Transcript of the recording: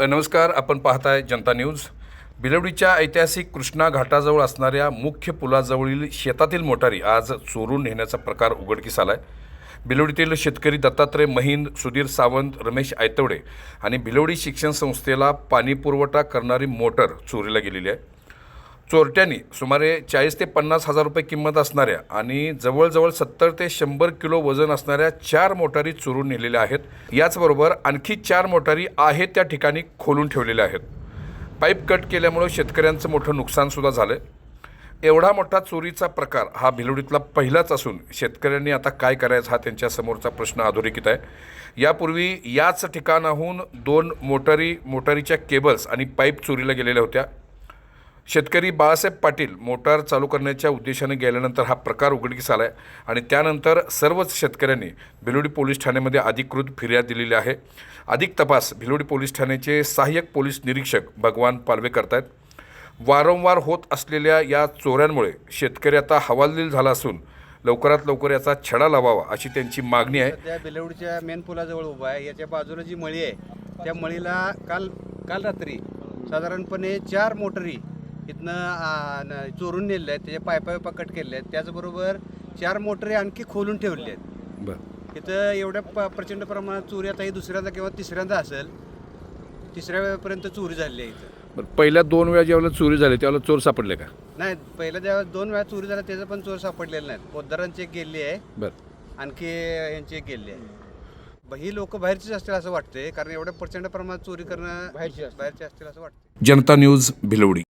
नमस्कार आपण पाहताय जनता न्यूज. बिलवडीच्या ऐतिहासिक कृष्णा घाटाजवळ असणाऱ्या मुख्य पुलाजवळील शेतातील मोटारी आज चोरून नेण्याचा प्रकार उघडकीस आला आहे बिलवडीतील शेतकरी दत्तात्रय महिंद सुधीर सावंत रमेश आयतवडे आणि बिलवडी शिक्षण संस्थेला पाणी पुरवठा करणारी मोटर चोरीला गेलेली आहे. चोरट्यांनी सुमारे चाळीस ते पन्नास हजार रुपये किंमत असणाऱ्या आणि जवळजवळ सत्तर ते शंभर किलो वजन असणाऱ्या चार मोटारी चोरून नेलेल्या आहेत. याचबरोबर आणखी चार मोटारी आहेत त्या ठिकाणी खोलून ठेवलेल्या आहेत. पाईप कट केल्यामुळं शेतकऱ्यांचं मोठं नुकसानसुद्धा झालं एवढा मोठा चोरीचा प्रकार हा भिलोडीतला पहिलाच असून शेतकऱ्यांनी आता काय करायचं हा त्यांच्यासमोरचा प्रश्न अधोरेखित आहे. यापूर्वी याच ठिकाणाहून दोन मोटारी मोटारीच्या केबल्स आणि पाईप चोरीला गेलेल्या होत्या. शेतकरी बाळासाहेब पाटील मोटार चालू करण्याच्या उद्देशाने गेल्यानंतर हा प्रकार उघडकीस आला आहे आणि त्यानंतर सर्वच शेतकऱ्यांनी भिलोडी पोलीस ठाण्यामध्ये अधिकृत फिर्याद दिलेली आहे. अधिक तपास भिलोडी पोलीस ठाण्याचे सहाय्यक पोलीस निरीक्षक भगवान पालवे करतायत. वारंवार होत असलेल्या या चोऱ्यांमुळे शेतकरी आता हवालदिल झाला असून लवकरात लवकर याचा छडा लावावा अशी त्यांची मागणी आहे. त्या बेलवडीच्या मेन पुलाजवळ उभा आहे. याच्या बाजूला जी मळी आहे त्या मळीला काल काल रात्री साधारणपणे चार मोटरी इथनं चोरून नेलेल्या आहेत त्याच्या पायपा पायपा कट केले आहेत. त्याचबरोबर चार मोटरी आणखी खोलून ठेवलेल्या आहेत. बरं. इथं एवढ्या प- प्रचंड प्रमाणात चोरी आता ही दुसऱ्यांदा किंवा तिसऱ्यांदा असेल तिसऱ्या वेळेपर्यंत चोरी झाली आहे इथं. बरं पहिल्या दोन वेळा ज्यावेळेला चोरी झाली त्यावेळेला चोर सापडले का? नाही पहिल्या ज्या दोन वेळा चोरी झाल्या त्याचं पण चोर सापडलेले नाहीत. पोद्दारांची एक गेली आहे. बरं. आणखी यांची एक गेली आहे. ब- ही लोक बाहेरचीच असतील असं वाटतंय कारण एवढ्या प्रचंड प्रमाणात चोरी करणं बाहेरची असतील. असं वाटतं जनता न्यूज भिलवडी.